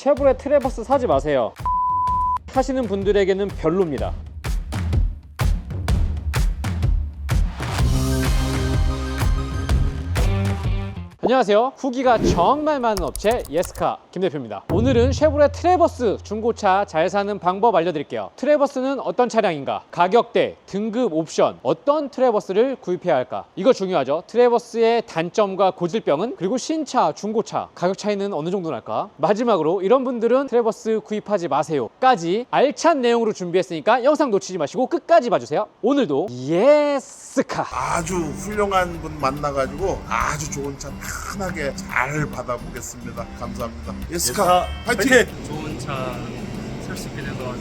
쉐보레 트래버스 사지 마세요. 타시는 분들에게는 별로입니다. 안녕하세요. 후기가 정말 많은 업체 예스카 김 대표입니다. 오늘은 쉐보레 트래버스 중고차 잘 사는 방법 알려드릴게요. 트래버스는 어떤 차량인가? 가격대, 등급, 옵션, 어떤 트래버스를 구입해야 할까? 이거 중요하죠. 트래버스의 단점과 고질병은 그리고 신차, 중고차 가격 차이는 어느 정도 날까? 마지막으로 이런 분들은 트래버스 구입하지 마세요.까지 알찬 내용으로 준비했으니까 영상 놓치지 마시고 끝까지 봐주세요. 오늘도 예스카 아주 훌륭한 분 만나가지고 아주 좋은 차 편하게 잘 받아보겠습니다. 감사합니다. 예스카 파이팅! 좋은 차 살 수 있게 돼서 아주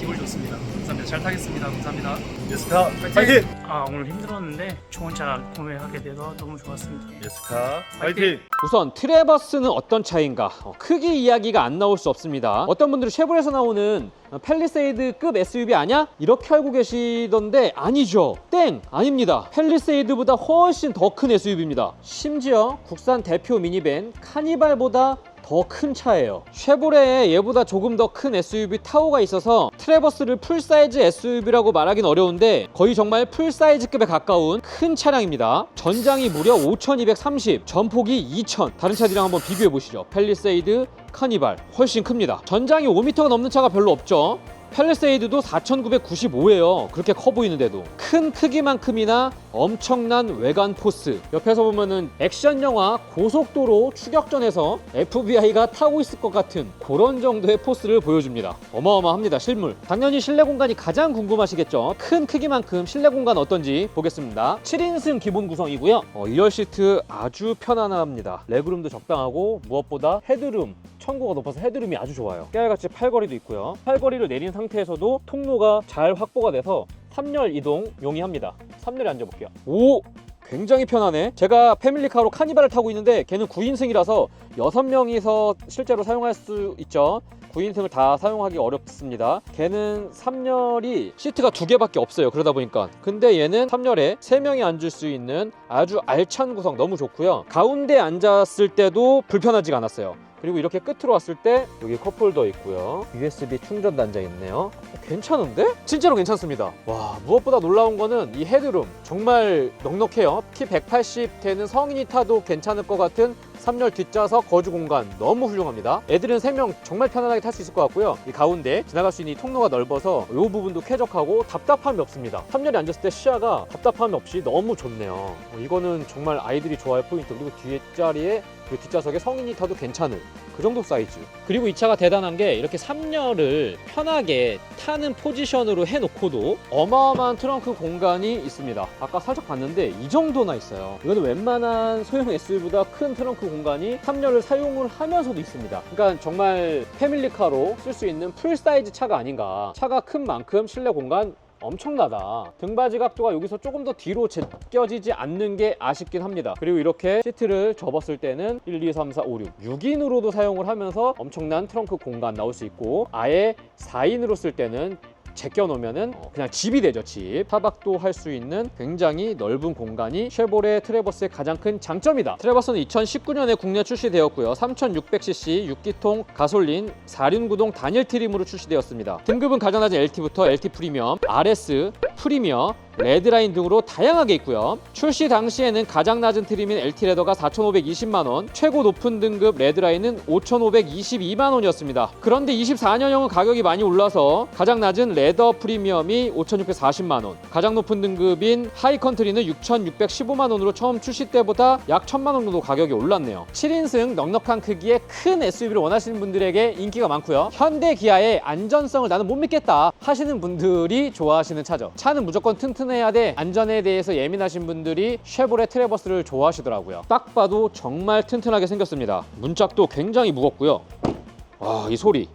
기분 좋습니다. 감사합니다. 잘 타겠습니다. 감사합니다. 예스카 파이팅! 아 오늘 힘들었는데 좋은 차 구매하게 돼서 너무 좋았습니다. 예스카 파이팅! 우선 트래버스는 어떤 차인가? 어, 크기 이야기가 안 나올 수 없습니다. 어떤 분들은 쉐보레에서 나오는 어, 팰리세이드급 SUV 아니야? 이렇게 알고 계시던데 아니죠. 땡! 아닙니다. 팰리세이드보다 훨씬 더 큰 SUV입니다. 심지어 국산 대표 미니밴 카니발보다 더 큰 차예요. 쉐보레에 얘보다 조금 더 큰 SUV 타오가 있어서 트래버스를 풀사이즈 SUV라고 말하긴 어려운데 거의 정말 풀사이즈급에 가까운 큰 차량입니다. 전장이 무려 5230, 전폭이 2000. 다른 차들이랑 한번 비교해 보시죠. 팰리세이드, 카니발 훨씬 큽니다. 전장이 5m가 넘는 차가 별로 없죠. 팰리세이드도 4995예요. 그렇게 커 보이는데도 큰 크기만큼이나 엄청난 외관 포스. 옆에서 보면은 액션 영화 고속도로 추격전에서 FBI가 타고 있을 것 같은 그런 정도의 포스를 보여줍니다. 어마어마합니다. 실물. 당연히 실내 공간이 가장 궁금하시겠죠. 큰 크기만큼 실내 공간 어떤지 보겠습니다. 7인승 기본 구성이고요. 어, 2열 시트 아주 편안합니다. 레그룸도 적당하고 무엇보다 헤드룸 천고가 높아서 헤드룸이 아주 좋아요. 깨알같이 팔걸이도 있고요. 팔걸이를 내린 상태에서도 통로가 잘 확보가 돼서 3열 이동 용이합니다. 3열에 앉아볼게요. 오! 굉장히 편하네. 제가 패밀리카로 카니발을 타고 있는데 걔는 9인승이라서 6명이서 실제로 사용할 수 있죠. 9인승을 다 사용하기 어렵습니다. 걔는 3열이 시트가 두 개밖에 없어요. 그러다 보니까. 근데 얘는 3열에 3명이 앉을 수 있는 아주 알찬 구성 너무 좋고요. 가운데 앉았을 때도 불편하지가 않았어요. 그리고 이렇게 끝으로 왔을 때 여기 컵홀더 있고요. USB 충전 단자 있네요. 어, 괜찮은데? 진짜로 괜찮습니다. 와 무엇보다 놀라운 거는 이 헤드룸 정말 넉넉해요. 키 180 되는 성인이 타도 괜찮을 것 같은 3열 뒷좌석 거주 공간 너무 훌륭합니다. 애들은 3명 정말 편안하게 탈 수 있을 것 같고요. 이 가운데 지나갈 수 있는 이 통로가 넓어서 이 부분도 쾌적하고 답답함이 없습니다. 3열에 앉았을 때 시야가 답답함이 없이 너무 좋네요. 어, 이거는 정말 아이들이 좋아할 포인트 그리고 뒷자리에 그 뒷좌석에 성인이 타도 괜찮은 그 정도 사이즈. 그리고 이 차가 대단한 게 이렇게 3열을 편하게 타는 포지션으로 해놓고도 어마어마한 트렁크 공간이 있습니다. 아까 살짝 봤는데 이 정도나 있어요. 이거는 웬만한 소형 SUV보다 큰 트렁크 공간이 3열을 사용을 하면서도 있습니다. 그러니까 정말 패밀리카로 쓸 수 있는 풀 사이즈 차가 아닌가. 차가 큰 만큼 실내 공간 엄청나다. 등받이 각도가 여기서 조금 더 뒤로 제껴지지 않는 게 아쉽긴 합니다. 그리고 이렇게 시트를 접었을 때는 1, 2, 3, 4, 5, 6, 6인으로도 사용을 하면서 엄청난 트렁크 공간 나올 수 있고 아예 4인으로 쓸 때는 제껴 놓으면은 어, 그냥 집이 되죠 집. 타박도 할 수 있는 굉장히 넓은 공간이 쉐보레 트래버스의 가장 큰 장점이다. 트래버스는 2019년에 국내 출시되었고요. 3600cc 6기통 가솔린 4륜구동 단일 트림으로 출시되었습니다. 등급은 가장 낮은 LT부터 LT 프리미엄 RS 프리미엄 레드라인 등으로 다양하게 있고요. 출시 당시에는 가장 낮은 트림인 LT 레더가 4,520만 원, 최고 높은 등급 레드라인은 5,522만 원이었습니다. 그런데 24년형은 가격이 많이 올라서 가장 낮은 레더 프리미엄이 5,640만 원, 가장 높은 등급인 하이 컨트리는 6,615만 원으로 처음 출시 때보다 약 1,000만 원 정도 가격이 올랐네요. 7인승 넉넉한 크기의 큰 SUV를 원하시는 분들에게 인기가 많고요. 현대 기아의 안전성을 나는 못 믿겠다 하시는 분들이 좋아하시는 차죠. 차는 무조건 튼튼해야 돼. 안전에 대해서 예민하신 분들이 쉐보레 트래버스를 좋아하시더라고요. 딱 봐도 정말 튼튼하게 생겼습니다. 문짝도 굉장히 무겁고요. 와, 이 소리.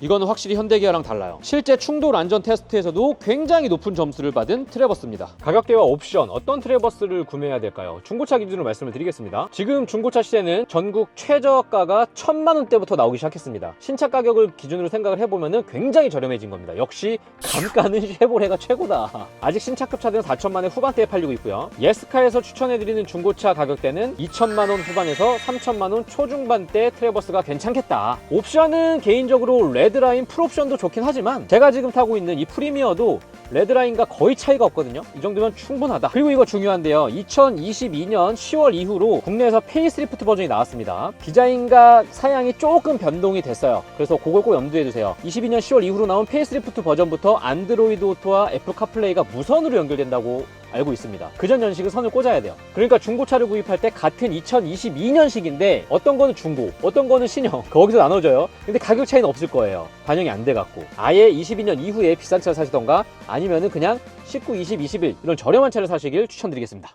이거는 확실히 현대기아랑 달라요. 실제 충돌 안전 테스트에서도 굉장히 높은 점수를 받은 트레버스입니다. 가격대와 옵션 어떤 트레버스를 구매해야 될까요? 중고차 기준으로 말씀을 드리겠습니다. 지금 중고차 시세는 전국 최저가가 천만 원대부터 나오기 시작했습니다. 신차 가격을 기준으로 생각을 해보면 굉장히 저렴해진 겁니다. 역시 감가는 쉐보레가 최고다. 아직 신차급 차들은 4천만 원 후반대에 팔리고 있고요. 예스카에서 추천해드리는 중고차 가격대는 2천만 원 후반에서 3천만 원 초중반대 트레버스가 괜찮겠다. 옵션은 개인적으로 레 드라인 풀옵션도 좋긴 하지만 제가 지금 타고 있는 이 프리미어도 레드라인과 거의 차이가 없거든요. 이 정도면 충분하다. 그리고 이거 중요한데요. 2022년 10월 이후로 국내에서 페이스리프트 버전이 나왔습니다. 디자인과 사양이 조금 변동이 됐어요. 그래서 그걸 꼭 염두에 두세요. 22년 10월 이후로 나온 페이스리프트 버전부터 안드로이드 오토와 애플 카플레이가 무선으로 연결된다고 알고 있습니다. 그 전 연식은 선을 꽂아야 돼요. 그러니까 중고차를 구입할 때 같은 2022년식인데 어떤 거는 중고, 어떤 거는 신형 거기서 나눠져요. 근데 가격 차이는 없을 거예요. 반영이 안 돼 갖고 아예 22년 이후에 비싼 차를 사시던가 아니면은 그냥 19, 20, 21 이런 저렴한 차를 사시길 추천드리겠습니다.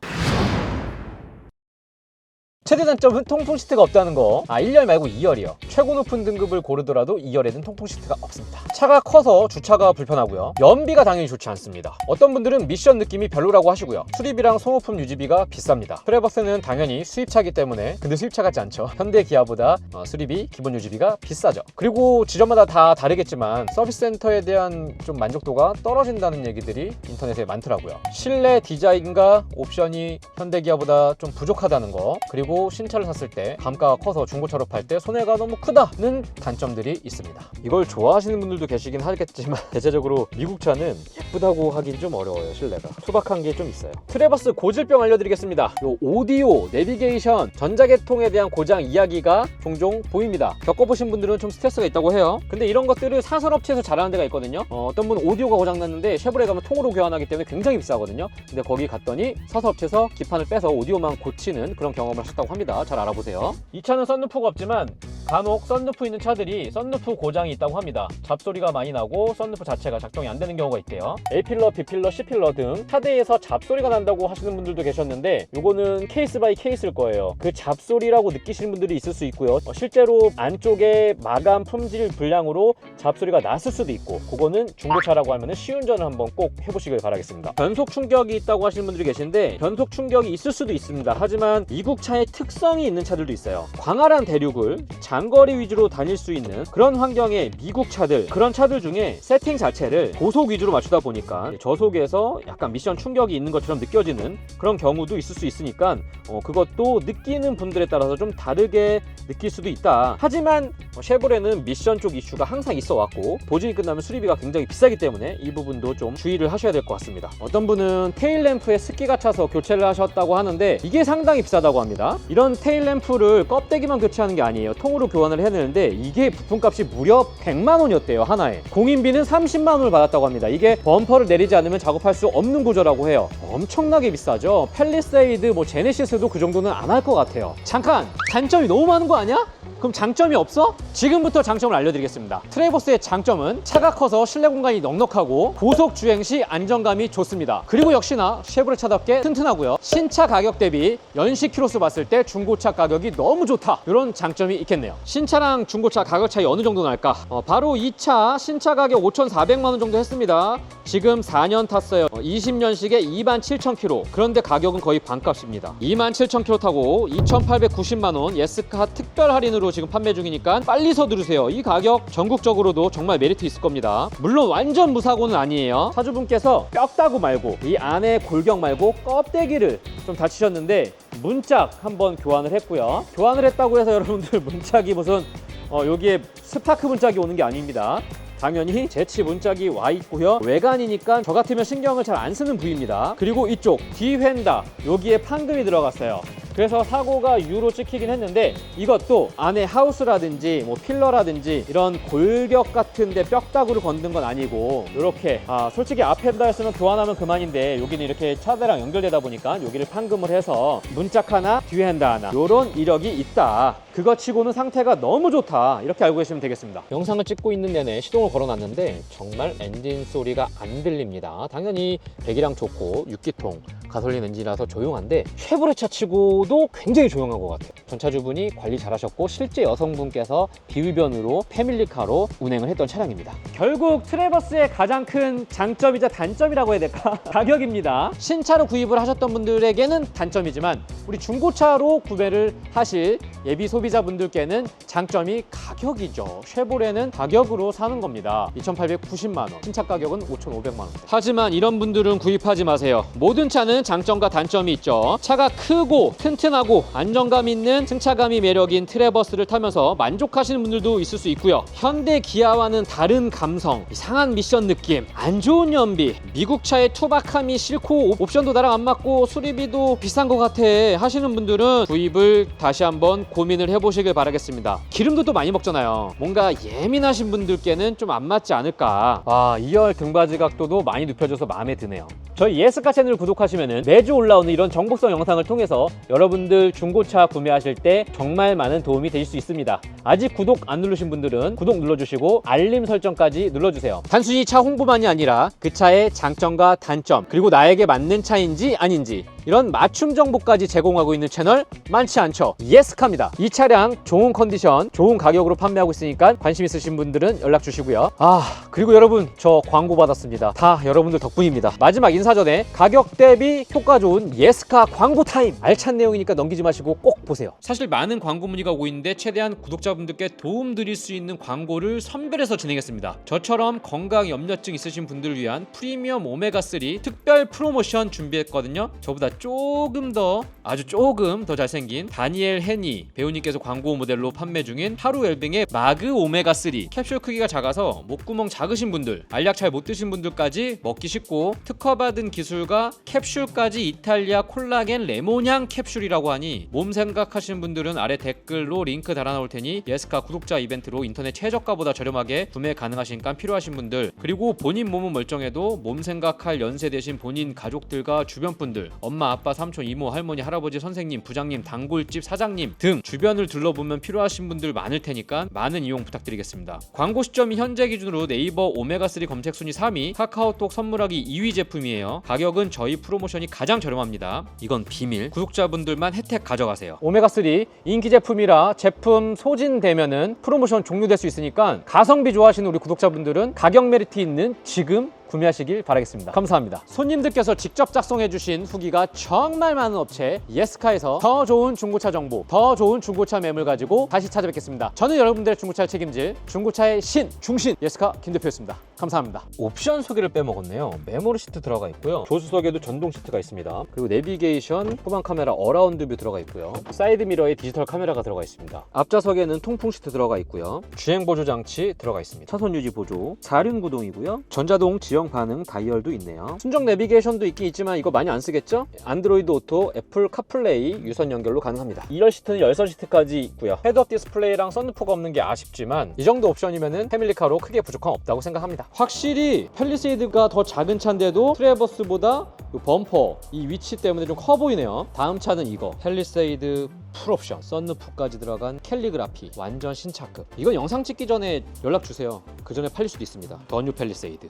최대 단점은 통풍 시트가 없다는 거. 아, 1열 말고 2열이요. 최고 높은 등급을 고르더라도 2열에는 통풍 시트가 없습니다. 차가 커서 주차가 불편하고요. 연비가 당연히 좋지 않습니다. 어떤 분들은 미션 느낌이 별로라고 하시고요. 수리비랑 소모품 유지비가 비쌉니다. 트레버스는 당연히 수입차기 때문에 근데 수입차 같지 않죠. 현대 기아보다 어, 수리비, 기본 유지비가 비싸죠. 그리고 지점마다 다 다르겠지만 서비스 센터에 대한 좀 만족도가 떨어진다는 얘기들이 인터넷에 많더라고요. 실내 디자인과 옵션이 현대 기아보다 좀 부족하다는 거. 그리고 신차를 샀을 때 감가가 커서 중고차로 팔 때 손해가 너무 크다는 단점들이 있습니다. 이걸 좋아하시는 분들도 계시긴 하겠지만 대체적으로 미국 차는 예쁘다고 하긴 좀 어려워요 실내가 투박한 게 좀 있어요. 트레버스 고질병 알려드리겠습니다. 요 오디오, 내비게이션, 전자계통에 대한 고장 이야기가 종종 보입니다. 겪어보신 분들은 좀 스트레스가 있다고 해요. 근데 이런 것들을 사설업체에서 잘하는 데가 있거든요. 어, 떤 분은 오디오가 고장 났는데 쉐보레 가면 통으로 교환하기 때문에 굉장히 비싸거든요. 근데 거기 갔더니 사설업체에서 기판을 빼서 오디오만 고치는 그런 경험을 하셨 다고 합니다. 잘 알아보세요. 이 차는 썬루프가 없지만 간혹 썬루프 있는 차들이 썬루프 고장이 있다고 합니다. 잡소리가 많이 나고 썬루프 자체가 작동이 안 되는 경우가 있대요. A필러, B필러, C필러 등 차대에서 잡소리가 난다고 하시는 분들도 계셨는데 요거는 케이스 바이 케이스일 거예요. 그 잡소리라고 느끼시는 분들이 있을 수 있고요. 어, 실제로 안쪽에 마감 품질 불량으로 잡소리가 났을 수도 있고 그거는 중고차라고 하면 시운전을 한번 꼭 해보시길 바라겠습니다. 변속 충격이 있다고 하시는 분들이 계신데 변속 충격이 있을 수도 있습니다. 하지만 미국 차의 특성이 있는 차들도 있어요. 광활한 대륙을 장거리 위주로 다닐 수 있는 그런 환경의 미국 차들 그런 차들 중에 세팅 자체를 고속 위주로 맞추다 보니까 저속에서 약간 미션 충격이 있는 것처럼 느껴지는 그런 경우도 있을 수 있으니까 어, 그것도 느끼는 분들에 따라서 좀 다르게 느낄 수도 있다. 하지만 어, 쉐보레는 미션 쪽 이슈가 항상 있어 왔고 보증이 끝나면 수리비가 굉장히 비싸기 때문에 이 부분도 좀 주의를 하셔야 될 것 같습니다. 어떤 분은 테일 램프에 습기가 차서 교체를 하셨다고 하는데 이게 상당히 비싸다고 합니다. 이런 테일 램프를 껍데기만 교체하는 게 아니에요. 통으로 교환을 해야 되는데 이게 부품값이 무려 100만 원이었대요 하나에. 공인비는 30만 원을 받았다고 합니다. 이게 범퍼를 내리지 않으면 작업할 수 없는 구조라고 해요. 엄청나게 비싸죠. 펠리세이드, 뭐 제네시스도 그 정도는 안 할 것 같아요. 잠깐 단점이 너무 많은 거 아니야? 그럼 장점이 없어? 지금부터 장점을 알려드리겠습니다. 트레이버스의 장점은 차가 커서 실내 공간이 넉넉하고 고속 주행 시 안정감이 좋습니다. 그리고 역시나 쉐보레 차답게 튼튼하고요. 신차 가격 대비 연식 키로수 봤을 때 중고차 가격이 너무 좋다. 이런 장점이 있겠네요. 신차랑 중고차 가격 차이 어느 정도 날까? 어, 바로 이 차 신차 가격 5,400만 원 정도 했습니다. 지금 4년 탔어요. 20년식에 2만 7천 킬로. 그런데 가격은 거의 반값입니다. 2만 7천 킬로 타고 2,890만 원 예스카 특별 할인으로 지금 판매 중이니까 빨리 서두르세요. 이 가격 전국적으로도 정말 메리트 있을 겁니다. 물론 완전 무사고는 아니에요. 사주분께서 뼈다구 말고 이 안에 골격 말고 껍데기를 좀 다치셨는데 문짝 한번 교환을 했고요. 교환을 했다고 해서 여러분들 문짝이 무슨 어, 여기에 스파크 문짝이 오는 게 아닙니다. 당연히 제치 문짝이 와 있고요. 외관이니까 저 같으면 신경을 잘 안 쓰는 부위입니다. 그리고 이쪽 뒤휀다 여기에 판금이 들어갔어요. 그래서 사고가 U로 찍히긴 했는데 이것도 안에 하우스라든지 뭐 필러라든지 이런 골격 같은데 뼈다구를 건든 건 아니고 이렇게 아 솔직히 앞에 달았으면 교환하면 그만인데 여기는 이렇게 차대랑 연결되다 보니까 여기를 판금을 해서 문짝 하나 뒤에 한다 하나 이런 이력이 있다. 그거 치고는 상태가 너무 좋다. 이렇게 알고 계시면 되겠습니다. 영상을 찍고 있는 내내 시동을 걸어놨는데 정말 엔진 소리가 안 들립니다. 당연히 배기량 좋고 6기통 가솔린 엔진이라서 조용한데 쉐보레 차 치고 정보도 굉장히 조용한 것 같아요. 전차주분이 관리 잘하셨고 실제 여성분께서 비흡연으로 패밀리카로 운행을 했던 차량입니다. 결국 트레버스의 가장 큰 장점이자 단점이라고 해야 될까? 가격입니다. 신차로 구입을 하셨던 분들에게는 단점이지만 우리 중고차로 구매를 하실 예비 소비자분들께는 장점이 가격이죠. 쉐보레는 가격으로 사는 겁니다. 2,890만 원. 신차 가격은 5,500만 원. 하지만 이런 분들은 구입하지 마세요. 모든 차는 장점과 단점이 있죠. 차가 크고 튼튼하고 안정감 있는 승차감이 매력인 트레버스를 타면서 만족하시는 분들도 있을 수 있고요. 현대 기아와는 다른 감성, 이상한 미션 느낌, 안 좋은 연비, 미국 차의 투박함이 싫고 옵션도 나랑 안 맞고 수리비도 비싼 것 같아 하시는 분들은 구입을 다시 한번 고민을 해보시길 바라겠습니다. 기름도 또 많이 먹잖아요. 뭔가 예민하신 분들께는 좀 안 맞지 않을까. 아, 2열 등받이 각도도 많이 눕혀져서 마음에 드네요. 저희 예스카 채널 구독하시면 매주 올라오는 이런 정보성 영상을 통해서 여러 분들 중고차 구매하실 때 정말 많은 도움이 되실 수 있습니다. 아직 구독 안 누르신 분들은 구독 눌러주시고 알림 설정까지 눌러주세요. 단순히 차 홍보만이 아니라 그 차의 장점과 단점 그리고 나에게 맞는 차인지 아닌지 이런 맞춤 정보까지 제공하고 있는 채널 많지 않죠. 예스카입니다. 이 차량 좋은 컨디션, 좋은 가격으로 판매하고 있으니까 관심 있으신 분들은 연락 주시고요. 아 그리고 여러분 저 광고 받았습니다. 다 여러분들 덕분입니다. 마지막 인사 전에 가격 대비 효과 좋은 예스카 광고 타임 알찬 내용이니까 넘기지 마시고 꼭 보세요. 사실 많은 광고 문의가 오고 있는데 최대한 구독자분들께 도움 드릴 수 있는 광고를 선별해서 진행했습니다. 저처럼 건강 염려증 있으신 분들을 위한 프리미엄 오메가 3 특별 프로모션 준비했거든요. 저보다 조금 더 아주 조금 더 잘생긴 다니엘 헤니 배우님께서 광고 모델로 판매 중인 하루 웰빙의 마그 오메가 3 캡슐 크기가 작아서 목구멍 작으신 분들 알약 잘 못 드신 분들까지 먹기 쉽고 특허받은 기술과 캡슐까지 이탈리아 콜라겐 레몬향 캡슐이라고 하니 몸 생각하시는 분들은 아래 댓글로 링크 달아놓을 테니 예스카 구독자 이벤트로 인터넷 최저가보다 저렴하게 구매 가능하시니까 필요하신 분들 그리고 본인 몸은 멀쩡해도 몸 생각할 연세 대신 본인 가족들과 주변 분들 엄마 아빠 삼촌 이모 할머니 할아버지 선생님 부장님 단골집 사장님 등 주변을 둘러보면 필요하신 분들 많을 테니까 많은 이용 부탁드리겠습니다. 광고 시점이 현재 기준으로 네이버 오메가3 검색 순위 3위 카카오톡 선물하기 2위 제품이에요. 가격은 저희 프로모션이 가장 저렴합니다. 이건 비밀. 구독자분들만 혜택 가져가세요. 오메가3 인기 제품이라 제품 소진되면은 프로모션 종료될 수 있으니까 가성비 좋아하시는 우리 구독자분들은 가격 메리트 있는 지금 구매하시길 바라겠습니다. 감사합니다. 손님들께서 직접 작성해주신 후기가 정말 많은 업체 예스카에서 더 좋은 중고차 정보, 더 좋은 중고차 매물 가지고 다시 찾아뵙겠습니다. 저는 여러분들의 중고차를 책임질 중고차의 신, 중신 예스카 김 대표였습니다. 감사합니다. 옵션 소개를 빼먹었네요. 메모리 시트 들어가 있고요. 조수석에도 전동 시트가 있습니다. 그리고 내비게이션, 후방 카메라 어라운드 뷰 들어가 있고요. 사이드 미러에 디지털 카메라가 들어가 있습니다. 앞좌석에는 통풍 시트 들어가 있고요. 주행 보조 장치 들어가 있습니다. 차선 유지 보조, 사륜 구동이고요. 전자동 지형 반응 다이얼도 있네요. 순정 내비게이션도 있긴 있지만 이거 많이 안 쓰겠죠? 안드로이드 오토, 애플 카플레이 유선 연결로 가능합니다. 2열 시트는 열선 시트까지 있고요. 헤드업 디스플레이랑 썬루프가 없는 게 아쉽지만 이 정도 옵션이면은 패밀리카로 크게 부족함 없다고 생각합니다. 확실히 펠리세이드가 더 작은 차인데도 트레버스보다 요 범퍼 이 위치 때문에 좀 커 보이네요. 다음 차는 이거. 펠리세이드 풀옵션. 썬루프까지 들어간 캘리그라피. 완전 신차급. 이건 영상 찍기 전에 연락 주세요. 그 전에 팔릴 수도 있습니다. 더뉴 펠리세이드